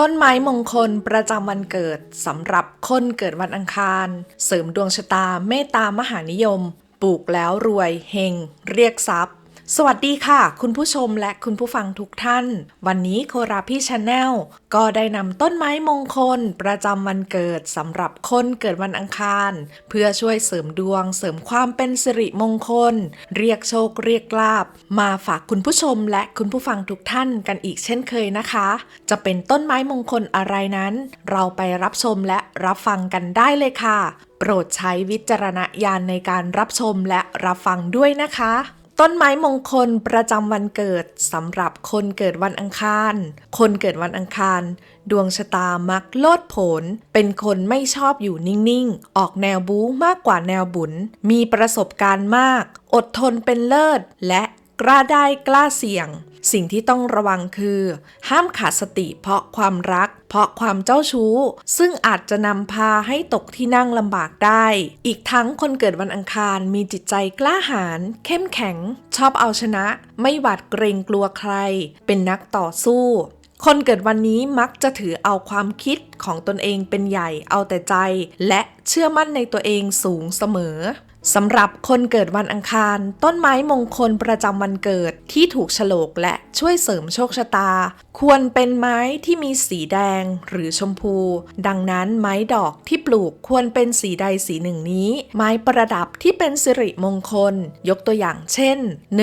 ต้นไม้มงคลประจำวันเกิดสำหรับคนเกิดวันอังคาร เสริมดวงชะตาเมตตามหานิยม ปลูกแล้วรวยเฮงเรียกทรัพย์ สวัสดีค่ะ คุณผู้ชมและคุณผู้ฟังทุกท่าน วันนี้โคราพี่ชาแนลก็ได้นำต้นไม้มงคล ประจำวันเกิดสำหรับคนเกิดวันอังคาร เพื่อช่วยเสริมดวง เสริมความเป็นสิริมงคล เรียกโชคเรียกลาบ มาฝากคุณผู้ชมและคุณผู้ฟังทุกท่านกันอีกเช่นเคยนะคะ จะเป็นต้นไม้มงคลอะไรนั้น เราไปรับชมและรับฟังกันได้เลยค่ะ โปรดใช้วิจารณญาณในการรับชมและรับฟังด้วยนะคะ ต้นไม้มงคลประจำวันเกิดสำหรับคนเกิดวันอังคาร คนเกิดวันอังคาร ดวงชะตามักโลดโผนเป็นคนไม่ชอบอยู่นิ่งๆ ออกแนวบู๊มากกว่าแนวบุญ มีประสบการณ์มาก อดทนเป็นเลิศ และกล้าได้กล้าเสี่ยง สิ่งที่ต้องระวังคือ ห้ามขาดสติเพราะความรัก เพราะความเจ้าชู้ ซึ่งอาจจะนำพาให้ตกที่นั่งลำบากได้ อีกทั้งคนเกิดวันอังคารมีจิตใจกล้าหาญเข้มแข็ง ชอบเอาชนะ ไม่หวาดเกรงกลัวใคร เป็นนักต่อสู้คนเกิดวันนี้มักจะถือเอาความคิดของตนเองเป็นใหญ่เอาแต่ใจ และ เชื่อมั่นในตัวเองสูงเสมอสำหรับคนเกิดวันอังคาร ต้นไม้มงคลประจำวันเกิดที่ถูกฉลกและช่วยเสริมโชคชะตา ควรเป็นไม้ที่มีสีแดงหรือชมพู ดังนั้นไม้ดอกที่ปลูกควรเป็นสีใดสีหนึ่งนี้ ไม้ประดับที่เป็นสิริมงคล ยกตัวอย่างเช่น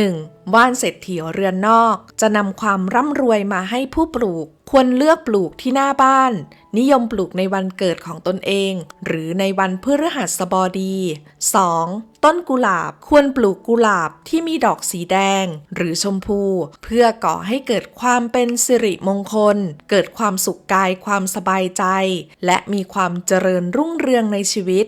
1. ว่านเศรษฐีเรือนนอก จะนำความร่ำรวยมาให้ผู้ปลูกควรเลือกปลูกที่หน้าบ้าน นิยมปลูกในวันเกิดของตนเอง หรือในวันพฤหัสบดี 2. ต้นกุหลาบควรปลูกกุหลาบที่มีดอกสีแดง หรือชมพู เพื่อก่อให้เกิดความเป็นสิริมงคล เกิดความสุขกายความสบายใจ และมีความเจริญรุ่งเรืองในชีวิต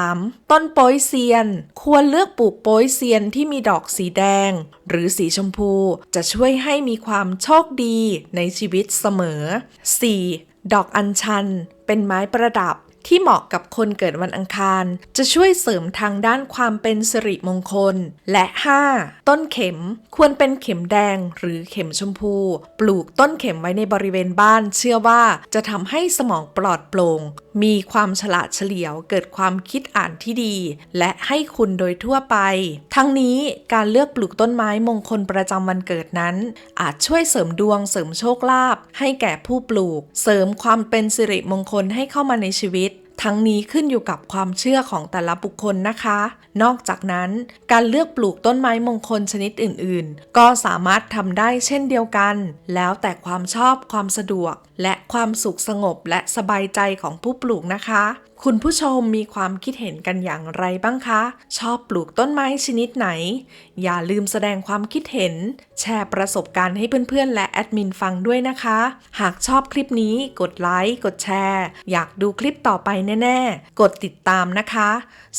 3. ต้นโป้ยเซียน ควรเลือกปลูกโป้ยเซียนที่มีดอกสีแดง หรือสีชมพู จะช่วยให้มีความโชคดีในชีวิตเสมอ 4. ดอกอัญชัน เป็นไม้ประดับ ที่เหมาะกับคนเกิดวันอังคาร จะช่วยเสริมทางด้านความเป็นสิริมงคล และ 5. ต้นเข็มควรเป็นเข็มแดงหรือเข็มชมพู ปลูกต้นเข็มไว้ในบริเวณบ้าน เชื่อว่าจะทำให้สมองปลอดโปร่งมีความฉลาดเฉลียวเกิดความคิดอ่านที่ดี และให้คุณโดยทั่วไป ทั้งนี้การเลือกปลูกต้นไม้มงคลประจำวันเกิดนั้น อาจช่วยเสริมดวงเสริมโชคลาภให้แก่ผู้ปลูก เสริมความเป็นสิริมงคลให้เข้ามาในชีวิต ทั้งนี้ขึ้นอยู่กับความเชื่อของแต่ละบุคคลนะคะ นอกจากนั้น การเลือกปลูกต้นไม้มงคลชนิดอื่น ๆ ก็สามารถทำได้เช่นเดียวกัน แล้วแต่ความชอบความสะดวก และความสุขสงบและสบายใจของผู้ปลูกนะคะคุณผู้ชมมีความคิดเห็นกันอย่างไรบ้างคะ ชอบปลูกต้นไม้ชนิดไหน อย่าลืมแสดงความคิดเห็น แชร์ประสบการณ์ให้เพื่อนๆ และแอดมินฟังด้วยนะคะ หากชอบคลิปนี้กดไลค์ กดแชร์ อยากดูคลิปต่อไปแน่ ๆ กดติดตามนะคะ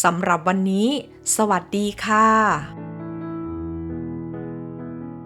สำหรับวันนี้ สวัสดีค่ะ